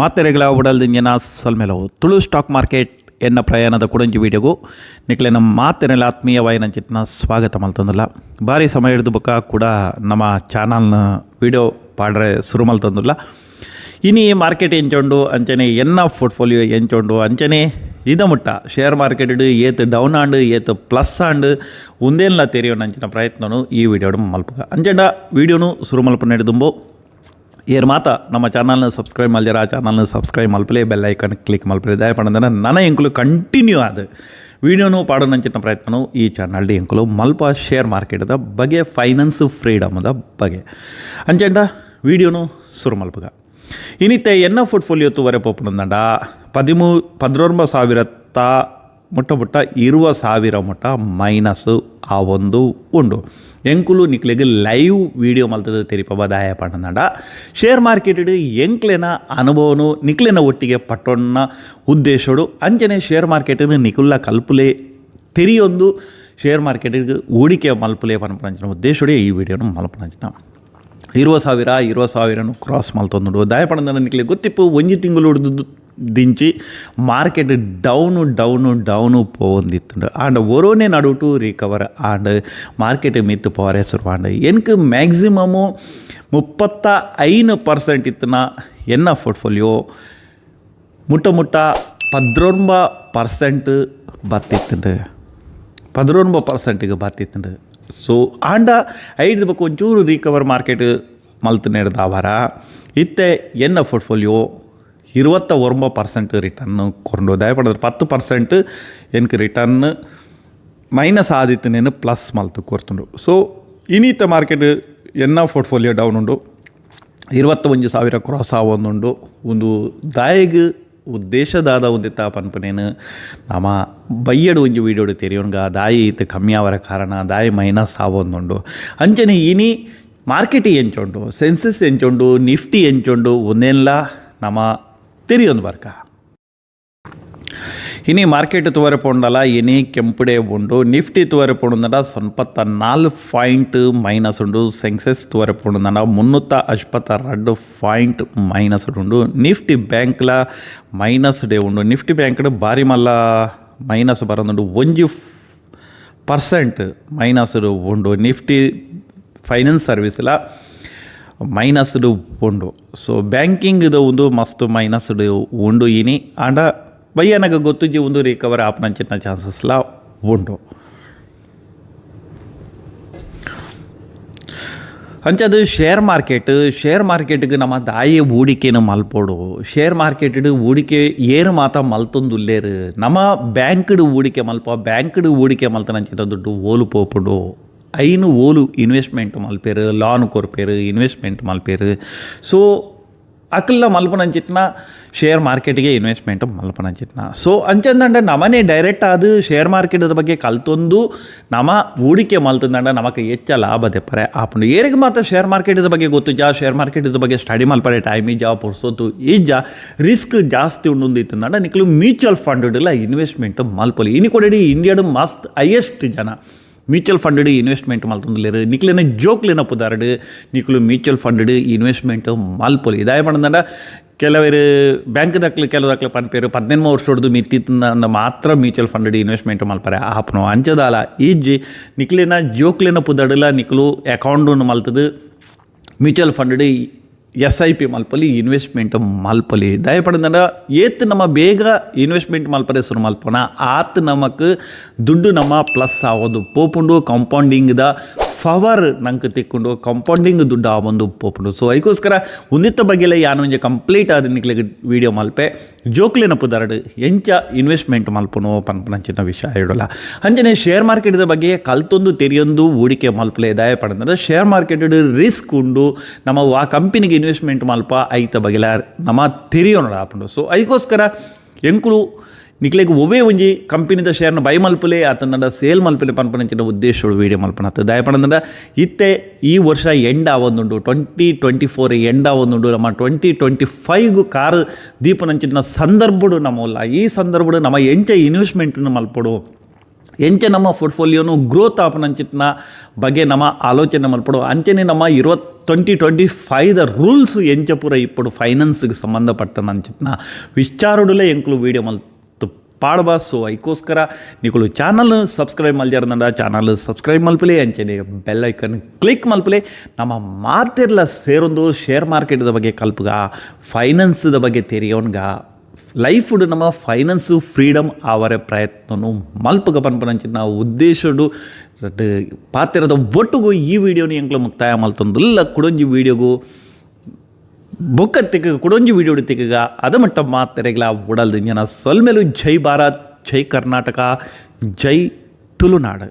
ಮಾತೆರೆಗಳ ಉಡಲ್ದಿಂಜಿನ ಸಲ್ಮೆಲವು. Tulu stock market ಎನ್ನ ಪ್ರಯಾಣದ ಕುಡಂಜಿ ವೀಡಿಯೋಗೂ ನಿಕ್ಲೆ ನಮ್ಮ ಮಾತೆರೆಲ್ಲ ಆತ್ಮೀಯವಾಯಿನ ಚಿತ್ನ ಸ್ವಾಗತ ಮಲ್ತಂದಿಲ್ಲ. ಭಾರಿ ಸಮಯ ಹಿಡಿದು ಬಕ್ಕ ಕೂಡ ನಮ್ಮ ಚಾನಲ್ನ ವೀಡಿಯೋ ಪಾಡ್ರೆ ಶುರು ಮಲ್ತಂದಿಲ್ಲ. ಇನಿ ಮಾರ್ಕೆಟ್ ಎಂಚೊಂಡು, ಅಂಚನೆ ಎನ್ನ ಪೋರ್ಟ್ಫೋಲಿಯೋ ಎಂಚೊಂಡು, ಅಂಚನೆ ಇದ ಮುಟ್ಟ. ಶೇರ್ ಮಾರ್ಕೆಟ್ ಏತ್ ಡೌನ್ ಆಂಡ್, ಏತ್ ಪ್ಲಸ್ ಆಂಡ್ ಒಂದೇನಲ್ಲ ತೆರೆಯೋಣ ಅಂಚಿನ ಪ್ರಯತ್ನನು ಈ ವಿಡಿಯೋಡು ಮಲ್ಪಗ. ಅಂಚಂಡ ವೀಡಿಯೋನು ಶುರು ಮಲ್ಪ ನಡೆದುಂಬು ಏರ್ ಮಾತ, ನಮ್ಮ ಚಾನಲ್ನ ಸಬ್ಸ್ಕ್ರೈಬ್ ಮಾಡಿದ್ರೆ ಆ ಚಾನಲ್ನ ಸಬ್ಸ್ಕ್ರೈಬ್ ಮಲ್ಪಲೆ ಬೆಲ್ ಐಕನ್ ಕ್ಲಿಕ್ ಮಾಡಿ ದಯ ಪಡೆದನ ನನ್ನ ಎಂಕುಲು ಕಂಟಿನ್ಯೂ ಆದ ವೀಡಿಯೋನು ಪಾಡೋನಂಚಿನ ಪ್ರಯತ್ನವು ಈ ಚಾನಲ್ಡಿ ಎಂಕುಲು ಮಲ್ಪ ಶೇರ್ ಮಾರ್ಕೆಟ್ದ ಬಗೆ ಫೈನಾನ್ಸ್ ಫ್ರೀಡಮ್ದ ಬಗೆ. ಅಂಚೆಂಡ ವೀಡಿಯೋನು ಸುರು ಮಲ್ಪಗ ಇನ್ನಿತ್ತೆ ಎನ್ನ ಫೋರ್ಟ್ಫೋಲಿಯೋ ತುವರೆ ಪೋಪುಂದಂಡ ಪದಿಮೂ ಪದ್ರೊಂಬ ಸಾವಿರತ್ತ ಮುಟ್ಟ ಮೊಟ್ಟ ಇರುವ ಸಾವಿರ ಮೊಟ್ಟ ಮೈನಸ್ ಆ ಒಂದು ಉಂಡು. ಎಂಕುಲು ನಿಕ್ಲೆಗೆ ಲೈವ್ ವೀಡಿಯೋ ಮಲ್ತದ ತೆರಿಪ ದಾಯ ಪಂಡಂಡ ಶೇರ್ ಮಾರ್ಕೆಟ್ ಎಂಕ್ಲೆನ ಅನುಭವನು ನಿಕ್ಲೆನ ಒಟ್ಟಿಗೆ ಪಟ್ಟೊಣ್ಣ ಉದ್ದೇಶಡು. ಅಂಚನೆ ಶೇರ್ ಮಾರ್ಕೆಟ್ ನಿಕುಲ್ಲ ಕಲ್ಪುಲೆ ತೆರಿಯೊಂದು ಶೇರ್ ಮಾರ್ಕೆಟಿಗೆ ಹೂಡಿಕೆ ಮಲ್ಪುಲೆ ಪನ್ಪಂಚಿನ ಉದ್ದೇಶಡೆ ಈ ವಿಡಿಯೋನ ಮಲ್ಪಂಚಿನ ಇರುವ ಸಾವಿರ, ಇರುವ ಸಾವಿರನು ಕ್ರಾಸ್ ಮಲ್ತೊಂದು ದಾಯ ನಿಕ್ಲೆ ಗೊತ್ತಿಪ್ಪು, ಒಂಜಿ ತಿಂಗಳು ಹಿಡಿದು ದಿಂಚಿ ಮಾರ್ಕೆಟ್ ಡೌನು ಡೌನು ಡೌನು ಪೋವಂದಿತ್ತು ಆಂಡ್ ಒರೋನೆ ನಡುಟು ರಿಕವರ್ ಆಂಡ್ ಮಾರ್ಕೆಟ್ ಮಿತ್ತು ಪೋರೆ ಸುರುವಾಂಡ್ ಎನ್ಕ್ ಮ್ಯಾಕ್ಸಿಮಮು ಮುಪ್ಪತ್ತ ಐನು ಪರ್ಸೆಂಟ್ ಇತ್ತನ ಎನ್ನ ಪೋರ್ಟ್ಫೋಲಿಯೋ ಮುಟ್ಟ ಮುಟ್ಟ ಪದ್ರೊಂಬ ಪರ್ಸೆಂಟ್ ಬತ್ತಿತ್ತು ಪದ್ರೊಂಬ ಪರ್ಸೆಂಟಿಗೆ ಬತ್ತಿತ್ತು ಸೊ ಆಂಡ ಐದು ಬಕ್ಕ ಒಂಚೂರು ರಿಕವರ್ ಮಾರ್ಕೆಟ್ ಮಲ್ತು ನಡೆದಾವಾರ. ಇತ್ತೆ ಎನ್ನ ಪೋರ್ಟ್ಫೋಲಿಯೋ இருபத்த ஒன்பது பர்சன்ட் ரிட்டர்னு கொண்டு தயப்படுது பத்து பர்சன்ட் எனக்கு ரிட்டர்ன் ಮೈನಸ್ ಆದಿತ್ತು ನೇನು ಪ್ಲಸ್ ಮಲ್ತು ಕೊರ್ತುಂಡು ಸೊ ಇನ್ನಿತ ಮಾರ್ಕೆಟ್ ಎನ್ನ ಪೋರ್ಟ್ಫೋಲಿಯೋ ಡೌನ್ ಉಂಡು. ಇರುವತ್ತೊಂದು ಸಾವಿರ ಕ್ರಾಸ್ ಆವೊಂದುಂಡು. ಒಂದು ದಾಯಿಗೆ ಉದ್ದೇಶದಾದ ಒಂದಿತ್ತ ಪನ್ಪನೇನು ನಮ್ಮ ಬೈಯಡು ಒಂಜಿ ವೀಡಿಯೋಡು ತೆರೆಯೋನ್ಗ ದಾಯಿ ಇತ್ತು ಕಮ್ಮಿ ಆವರ ಕಾರಣ, ದಾಯಿ ಮೈನಸ್ ಆವೊಂದುಂಡು. ಅಂಚನೆ ಇನಿ ಮಾರ್ಕೆಟಿ ಎಂಚೊಂಡು ಸೆನ್ಸಸ್ ಎಂಚೊಂಡು ನಿಫ್ಟಿ ಎಂಚೊಂಡು ಒಂದೇನ್ಲ? ನಮ್ಮ ತೆರಿಯೊಂದು ಬರ್ಕ ಇನಿ ಮಾರ್ಕೆಟ್ ತುವರೆ ಪೊಂಡಲ, ಇನಿ ಕೆಂಪುಡೆ ಉಂಡು, ನಿಫ್ಟಿ ತುವರೆ ಪೊಂಡುಂಡ ಸೊನ್ಪತ್ತ ನಾಲ್ಕು ಪಾಯಿಂಟ್ ಮೈನಸ್ ಉಂಡು ಸೆನ್ಸೆಕ್ಸ್ ತುವರೆ ಪೊಂಡುಂಡ ಮುನ್ನೂತ್ತ ಅಶ್ಪತ್ತ ಎರಡು ಪಾಯಿಂಟ್ ಮೈನಸ್ ಉಂಡು, ನಿಫ್ಟಿ ಬ್ಯಾಂಕ್ಲ ಮೈನಸ್ ಡೇ ಉಂಡು, ನಿಫ್ಟಿ ಬ್ಯಾಂಕ್ ಭಾರಿ ಮಲ್ಲ ಮೈನಸ್ ಬರೋದುಂಡು ಒಂಜಿ ಪರ್ಸೆಂಟ್ ಮೈನಸ್ ಉಂಡು, ನಿಫ್ಟಿ ಫೈನಾನ್ಸ್ ಸರ್ವಿಸ್ಲ ಮೈನಸ್ಡು ಉಂಡು ಸೊ ಬ್ಯಾಂಕಿಂಗ್ದ ಒಂದು ಮಸ್ತ್ ಮೈನಸ್ಡ್ ಉಂಡು ಇನಿ. ಆಂಡ ಬಯ್ಯನಗ ಗೊತ್ತುಜಿ ಒಂದು ರಿಕವರ್ ಆಪನಂಚಿನ ಚಾನ್ಸಸ್ಲ ಉಂಡು ಅಂಚದು ಶೇರ್ ಮಾರ್ಕೆಟ್ ಶೇರ್ ಮಾರ್ಕೆಟ್ಗೆ ನಮ್ಮ ದಾಯಿ ಹೂಡಿಕೆನ ಮಲ್ಪೋಡು. ಶೇರ್ ಮಾರ್ಕೆಟ್ ಹೂಡಿಕೆ ಏರು ಮಾತ ಮಲ್ತೊಂದುಲ್ಲೇರು. ನಮ್ಮ ಬ್ಯಾಂಕ್ಡ್ ಹೂಡಿಕೆ ಮಲ್ಪ ಬ್ಯಾಂಕ್ಡ್ ಹೂಡಿಕೆ ಮಲ್ತನಂಚಿನ ದುಡ್ಡು ಓಲು ಪೋಪುಡು. ಐನು ಓಲು ಇನ್ವೆಸ್ಟ್ಮೆಂಟ್ ಮಲ್ಪೇರು, ಲಾನ್ ಕೊರ್ಪೇರು, ಇನ್ವೆಸ್ಟ್ಮೆಂಟ್ ಮಲ್ಪೇರು. ಸೊ, ಅಕಲ್ನ ಮಲ್ಪನಂಚಿತ್ನ ಶೇರ್ ಮಾರ್ಕೆಟಿಗೆ ಇನ್ವೆಸ್ಟ್ಮೆಂಟ್ ಮಲ್ಪನಂಚಿತ್ನ. ಸೊ, ಅಂಚಂದಂಡ ನಮನೆ ಡೈರೆಕ್ಟ್ ಆದು ಶೇರ್ ಮಾರ್ಕೆಟದ ಬಗ್ಗೆ ಕಲ್ತೊಂದು ನಮ ಹೂಡಿಕೆ ಮಲ್ತಂದಂಡ ನಮಗೆ ಹೆಚ್ಚ ಲಾಭ ತೆಪ್ಪರೆ ಆಪುಂಡು ಏರಿಗೆ ಮಾತ್ರ ಶೇರ್ ಮಾರ್ಕೆಟದ ಬಗ್ಗೆ ಗೊತ್ತು ಜಾ ಶೇರ್ ಮಾರ್ಕೆಟದ ಬಗ್ಗೆ ಸ್ಟಡಿ ಮಲ್ಪರೆ ಟೈಮ್ ಜಾ ಪುರ್ಸೊತ್ತು ಈಜ ರಿಸ್ಕ್ ಜಾಸ್ತಿ ಉಂಡು ಇತ್ತಂದಂಡ ನಿಕ್ಲು ಮ್ಯೂಚುವಲ್ ಫಂಡ್ ಇನ್ವೆಸ್ಟ್ಮೆಂಟ್ ಮಲ್ಪಲಿ. ಇನಿ ಕೊಡಿ ಇಂಡಿಯಾದ ಮಸ್ತ್ ಹೈಯೆಸ್ಟ್ ಜನ. ಮ್ಯೂಚುವಲ್ ಫಂಡ್ ಇನ್ವೆಸ್ಟ್ಮೆಂಟ್ ಮಲ್ತೊಂದುಲ್ಲೇರು ನಿಕ್ಲಿನ ಜೋಕ್ಲಿನ ಪುದಾರ್ಡ್. ನಿಕ್ಲು ಮ್ಯೂಚುವಲ್ ಫಂಡ್ ಇನ್ವೆಸ್ಟ್ಮೆಂಟ್ ಮಲ್ಪೊಲಿ ಇದಾಯ ಪಂಡ ಕೆಲವರು ಬ್ಯಾಂಕ್ ದಾಖಲೆ, ಕೆಲವು ದಾಖಲೆ ಪನ್ಪೇರು ಪದ್ನೆನ್ಮ ವರ್ಷ ಹೊಡೆದು ಮಿತ್ತಿತ್ತ ಮಾತ್ರ ಮ್ಯೂಚುವಲ್ ಫಂಡ್ ಇನ್ವೆಸ್ಟ್ಮೆಂಟ್ ಮಲ್ಪರೆ ಆಪ್ನು. ಅಂಚದಾಲ ಈಜಿ ನಿಕ್ಲಿನ ಜೋಕ್ಲಿನ ಪುದಡಲ ನಿಕ್ಲು account ಮಲ್ತದು mutual fund S I P ಮಲ್ಪಲಿ investment ಮಲ್ಪಲಿ ದಯಪಡಿದ ಏತ್ ನಮ್ಮ ಬೇಗ ಇನ್ವೆಸ್ಟ್ಮೆಂಟ್ ಮಲ್ಪರೆ ಸುರು ಮಲ್ಪನ ಆತ್ ನಮಕ್ ದುಡ್ಡು ನಮ್ಮ ಪ್ಲಸ್ ಆಗೋದು. ಪೋಪುಂಡು ಕಾಂಪೌಂಡಿಂಗ್ದ ಪವರ್ ನಂಗೆ ತಿಕ್ಕೊಂಡು ಕಂಪೌಂಡಿಂಗ್ ದುಡ್ಡು ಆ ಒಂದು ಪೋಪುಂಡು. ಸೊ ಅದಕ್ಕೋಸ್ಕರ ಒಂದಿತ್ತ ಬಗ್ಗೆಲ್ಲ ಒಂಜೆ ಕಂಪ್ಲೀಟ್ ಆದ ನಿಕ್ಲಿಗೆ ವಿಡಿಯೋ ಮಲ್ಪೆ. ಜೋಕ್ಲಿನ ದರಡು ಎಂಚ ಇನ್ವೆಸ್ಟ್ಮೆಂಟ್ ಮಲ್ಪನು ಪನ್ಪನಂಚಿನ ವಿಷಯ ಹೇಳೋಲ್ಲ. ಅಂಜನೆ ಶೇರ್ ಮಾರ್ಕೆಟ್ದ ಬಗ್ಗೆ ಕಲ್ತೊಂದು ತೆರೆಯೊಂದು ಹೂಡಿಕೆ ಮಲ್ಪಲೆ ದಾಯ ಪಡೆದ್ರೆ ಶೇರ್ ಮಾರ್ಕೆಟ್ ರಿಸ್ಕ್ ಉಂಡು ನಮ್ಮ ಆ ಕಂಪನಿಗೆ ಇನ್ವೆಸ್ಟ್ಮೆಂಟ್ ಮಲ್ಪ ಐತ ಬಗೆಲ ನಮ್ಮ ತೆರೆಯೋಣ ಆಪುಂಡು ಸೊ ಅದಕ್ಕೋಸ್ಕರ ಎಂಕುಲು ನಿಕ್ಲೆಗ್ ಒವೇ ಒಂಜಿ ಕಂಪನಿದ ಶೇರ್ನ ಬೈ ಮಲ್ಪಲೆ ಆತಂಡ ಸೇಲ್ ಮಲ್ಪಲೆ ಪನ್ಪನಂಚಿನ ಉದ್ದೇಶಗಳು ವೀಡಿಯೋ ಮಲ್ಪನಾತ ದಯಪಣಂದ ಇತ್ತೆ ಈ ವರ್ಷ ಎಂಡ್ ಆವೊಂದುಂಡು ಟ್ವೆಂಟಿ ಟ್ವೆಂಟಿ ಫೋರ್ ಎಂಡ್ ಆವೊಂದುಂಡು ನಮ್ಮ ಟ್ವೆಂಟಿ ಟ್ವೆಂಟಿ ಫೈವ್ಗು ಕಾರ್ ದೀಪನಂಚಿನ ಸಂದರ್ಭಡು ನಮ್ಮಲ್ಲ ಈ ಸಂದರ್ಭಡು ನಮ್ಮ ಎಂಚ ಇನ್ವೆಸ್ಟ್ಮೆಂಟ್ ಮಲ್ಪಡು. ಎಂಚೆ ನಮ್ಮ ಪೋರ್ಟ್ಫೋಲಿಯೋನು ಗ್ರೋತ್ ಆಪನಂಚಿತ್ನ ಬಗ್ಗೆ ನಮ್ಮ ಆಲೋಚನೆ ಮಲ್ಪಡು. ಅಂಚನೆ ನಮ್ಮ ಇರುವತ್ತು ಟ್ವೆಂಟಿ ಟ್ವೆಂಟಿ ಫೈವ್ ದ ರೂಲ್ಸ್ ಎಂಚ ಪೂರ ಇಪ್ಪಡು. ಫೈನಾನ್ಸ್ಗೆ ಸಂಬಂಧಪಟ್ಟನಂಚಿತ್ನ ವಿಚಾರಡುಲೇ ಎಂಕ್ಲು ವೀಡಿಯೋ ಮಲ್ಪ ಪಾಡ್ಬಾ ಸೊ ಅದಕ್ಕೋಸ್ಕರ ನೀವು ಚಾನಲ್ ಸಬ್ಸ್ಕ್ರೈಬ್ ಮಲ್ಜಾರ್ದಂಡ ಚಾನಲ್ ಸಬ್ಸ್ಕ್ರೈಬ್ ಮಲ್ಪಲಿ ಅಂಚೆನೆ ಬೆಲ್ ಐಕನ್ ಕ್ಲಿಕ್ ಮಲ್ಪಲಿ ನಮ್ಮ ಮಾತಿರ್ಲ ಸೇರೊಂದು ಶೇರ್ ಮಾರ್ಕೆಟ್ದ ಬಗ್ಗೆ ಕಲ್ಪಗ ಫೈನಾನ್ಸ್ದ ಬಗ್ಗೆ ತೆರಿಯೋನ್ಗ ಲೈಫುಡು ನಮ್ಮ ಫೈನಾನ್ಸು ಫ್ರೀಡಮ್ ಆವರೆ ಪ್ರಯತ್ನನು ಮಲ್ಪಗ ಪನ್ಪನಂಚಿನ ಉದ್ದೇಶಡು ಪಾತ್ರದ ಒಟ್ಟುಗೂ ಈ ವಿಡಿಯೋನು ಎಂಕ್ಲ ಮುಕ್ತಾಯ ಮಲ್ತೊಂದುಲ್ಲ ಕುಡೊಂಜಿ ವಿಡಿಯೋಗು ಬೊಕ್ಕ ತೆಗ ಕುಡೊಂಜಿ ವಿಡಿಯೋ ತೆಗಗ ಅದ ಮಟ್ಟ ಮಾತೆರೆಗ್ಲ ಉಡಲ್ದು ಜನ ಸೊಲ್ಮೇಲು ಜೈ ಭಾರತ್ ಜೈ ಕರ್ನಾಟಕ ಜೈ ತುಳುನಾಡು